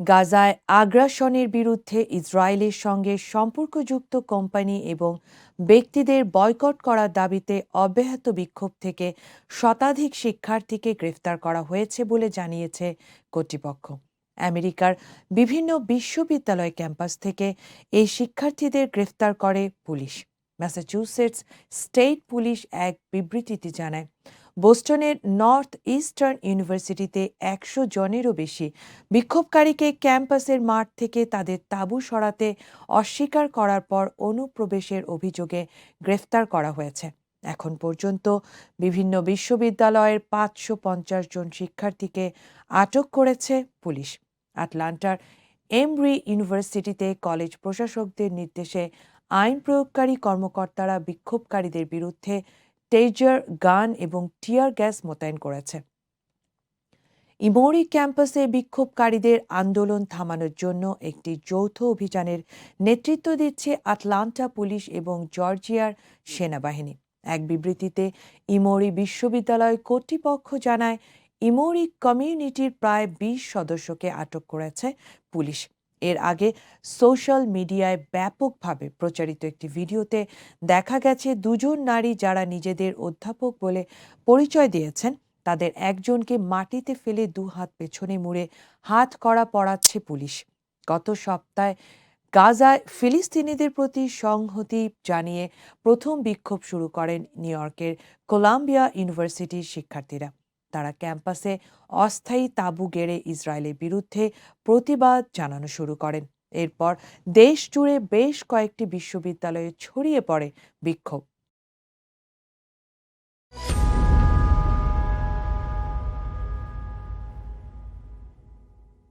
গাজায় আগ্রাসনের বিরুদ্ধে ইসরায়েলের সঙ্গে সম্পর্কযুক্ত কোম্পানি এবং ব্যক্তিদের বয়কট করার দাবিতে অব্যাহত বিক্ষোভ থেকে শতাধিক শিক্ষার্থীকে গ্রেফতার করা হয়েছে বলে জানিয়েছে কর্তৃপক্ষ। আমেরিকার বিভিন্ন বিশ্ববিদ্যালয় ক্যাম্পাস থেকে এই শিক্ষার্থীদের গ্রেফতার করে পুলিশ। ম্যাসাচুসেটস স্টেট পুলিশ এক বিবৃতিতে জানায় বোস্টনের নর্থ ইস্টার্ন ইউনিভার্সিটিতে একশো জনেরও বেশি বিক্ষোভকারীকে ক্যাম্পাসের মাঠ থেকে তাদের তাঁবু সরাতে অস্বীকার করার পর অনুপ্রবেশের অভিযোগে গ্রেফতার করা হয়েছে। এখন পর্যন্ত বিভিন্ন বিশ্ববিদ্যালয়ের পাঁচশো পঞ্চাশ জন শিক্ষার্থীকে আটক করেছে পুলিশ। আটলান্টার এমরি ইউনিভার্সিটিতে কলেজ প্রশাসকদের নির্দেশে আইন প্রয়োগকারী কর্মকর্তারা বিক্ষোভকারীদের বিরুদ্ধে টেজার গান এবং টিয়ার গ্যাস মোতায়েন করেছে। ইমোরি ক্যাম্পাসে বিক্ষোভকারীদের আন্দোলন থামানোর জন্য একটি যৌথ অভিযানের নেতৃত্ব দিচ্ছে আটলান্টা পুলিশ এবং জর্জিয়ার সেনাবাহিনী। এক বিবৃতিতে ইমোরি বিশ্ববিদ্যালয় কর্তৃপক্ষ জানায়, ইমোরি কমিউনিটির প্রায় বিশ সদস্যকে আটক করেছে পুলিশ। এর আগে সোশ্যাল মিডিয়ায় ব্যাপকভাবে প্রচারিত একটি ভিডিওতে দেখা গেছে দুজন নারী যারা নিজেদের অধ্যাপক বলে পরিচয় দিয়েছেন। তাদের একজনকে মাটিতে ফেলে দু হাত পেছনে মুড়ে হাত করা পড়াচ্ছে পুলিশ। গত সপ্তাহে গাজায় ফিলিস্তিনিদের প্রতি সংহতি জানিয়ে প্রথম বিক্ষোভ শুরু করেন নিউ ইয়র্কের কোলাম্বিয়া ইউনিভার্সিটির শিক্ষার্থীরা। তারা ক্যাম্পাসে অস্থায়ী তাঁবু গেড়ে ইসরায়েলের বিরুদ্ধে প্রতিবাদ জানানো শুরু করেন। এরপর দেশ জুড়ে বেশ কয়েকটি বিশ্ববিদ্যালয়ে ছড়িয়ে পড়ে বিক্ষোভ।